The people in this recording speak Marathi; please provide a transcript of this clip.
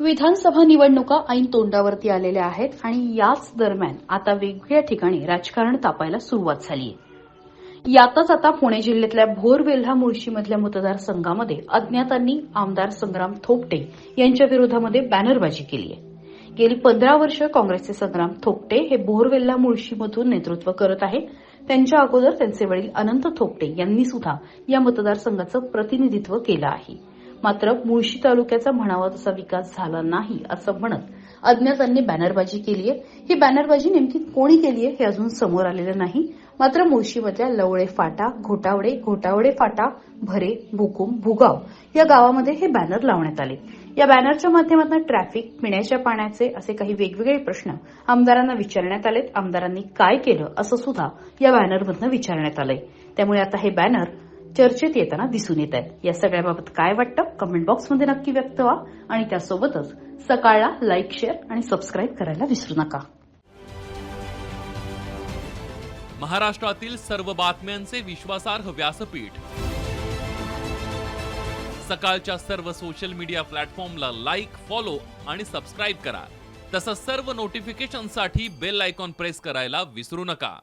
विधानसभा निवडणुका ऐन तोंडावरती आलेल्या आहेत आणि याच दरम्यान आता वेगवेगळ्या ठिकाणी राजकारण तापायला सुरुवात झाली आहे यातच आता पुणे जिल्ह्यातल्या भोर वेल्हा मुळशीमधल्या मतदारसंघामध्ये अज्ञातांनी आमदार संग्राम थोपटे यांच्या विरोधामध्ये बॅनरबाजी केली आहे गेली पंधरा वर्ष काँग्रेसचे संग्राम थोपटे हे भोरवेल्ला मुळशीमधून नेतृत्व करत आहे त्यांच्या अगोदर त्यांचे वडील अनंत थोपटे यांनी सुद्धा या मतदारसंघाचं प्रतिनिधित्व केलं आहे. मात्र मुळशी तालुक्याचा म्हणावा तसा विकास झाला नाही असं म्हणत अज्ञातांनी बॅनरबाजी केली आहे. ही बॅनरबाजी नेमकी कोणी केली आहे हे अजून समोर आलेलं नाही. मात्र मुळशीमधल्या लवळे फाटा घोटावडे घोटावडे फाटा भरे भुकुम भुगाव या गावामध्ये हे बॅनर लावण्यात आले. या बॅनरच्या माध्यमातून ट्रॅफिक पिण्याच्या पाण्याचे असे काही वेगवेगळे प्रश्न आमदारांना विचारण्यात आलेत. आमदारांनी काय केलं असं सुद्धा या बॅनरमधनं विचारण्यात आलंय. त्यामुळे आता हे बॅनर चर्चेत येताना दिसून येत आहेत. या सगळ्याबाबत काय वाटतं? कमेंट बॉक्समध्ये नक्की व्यक्त व्हा आणि त्यासोबतच सकाळला लाईक शेअर आणि सबस्क्राईब करायला विसरू नका. महाराष्ट्रातील सर्व बातम्यांचे विश्वासार्ह व्यासपीठ. सकाळच्या सर्व सोशल मीडिया प्लॅटफॉर्मला लाईक फॉलो आणि सबस्क्राईब करा. तसंच सर्व नोटिफिकेशनसाठी बेल आयकॉन प्रेस करायला विसरू नका.